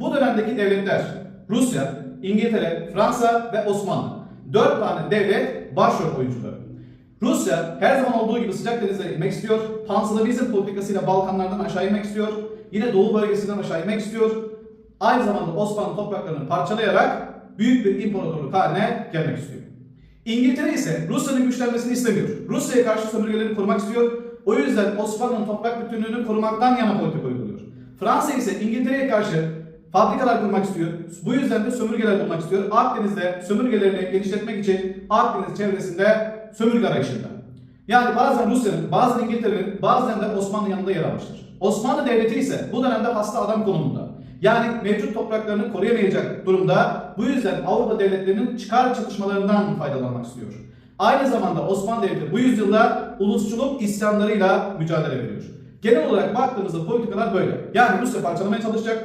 Bu dönemdeki devletler Rusya, İngiltere, Fransa ve Osmanlı. Dört tane devlet başrol oyuncuları. Rusya her zaman olduğu gibi sıcak denizlere inmek istiyor. Panslavizm politikasıyla Balkanlardan aşağı inmek istiyor. Yine Doğu bölgesinden aşağı inmek istiyor. Aynı zamanda Osmanlı topraklarını parçalayarak büyük bir imparatorluk haline gelmek istiyor. İngiltere ise Rusya'nın güçlenmesini istemiyor. Rusya'ya karşı sömürgelerini korumak istiyor. O yüzden Osmanlı'nın toprak bütünlüğünü korumaktan yana politika uyguluyor. Fransa ise İngiltere'ye karşı fabrikalar kurmak istiyor. Bu yüzden de sömürgeler bulmak istiyor. Akdeniz'de sömürgelerini genişletmek için Akdeniz çevresinde sömürge arayışında. Yani bazen Rusya'nın, bazen İngiltere'nin, bazen de Osmanlı yanında yer almıştır. Osmanlı Devleti ise bu dönemde hasta adam konumunda. Yani mevcut topraklarını koruyamayacak durumda. Bu yüzden Avrupa devletlerinin çıkar çatışmalarından faydalanmak istiyor. Aynı zamanda Osmanlı Devleti bu yüzyılda ulusçuluk isyanlarıyla mücadele veriyor. Genel olarak baktığımızda politikalar böyle. Yani Rusya parçalamaya çalışacak,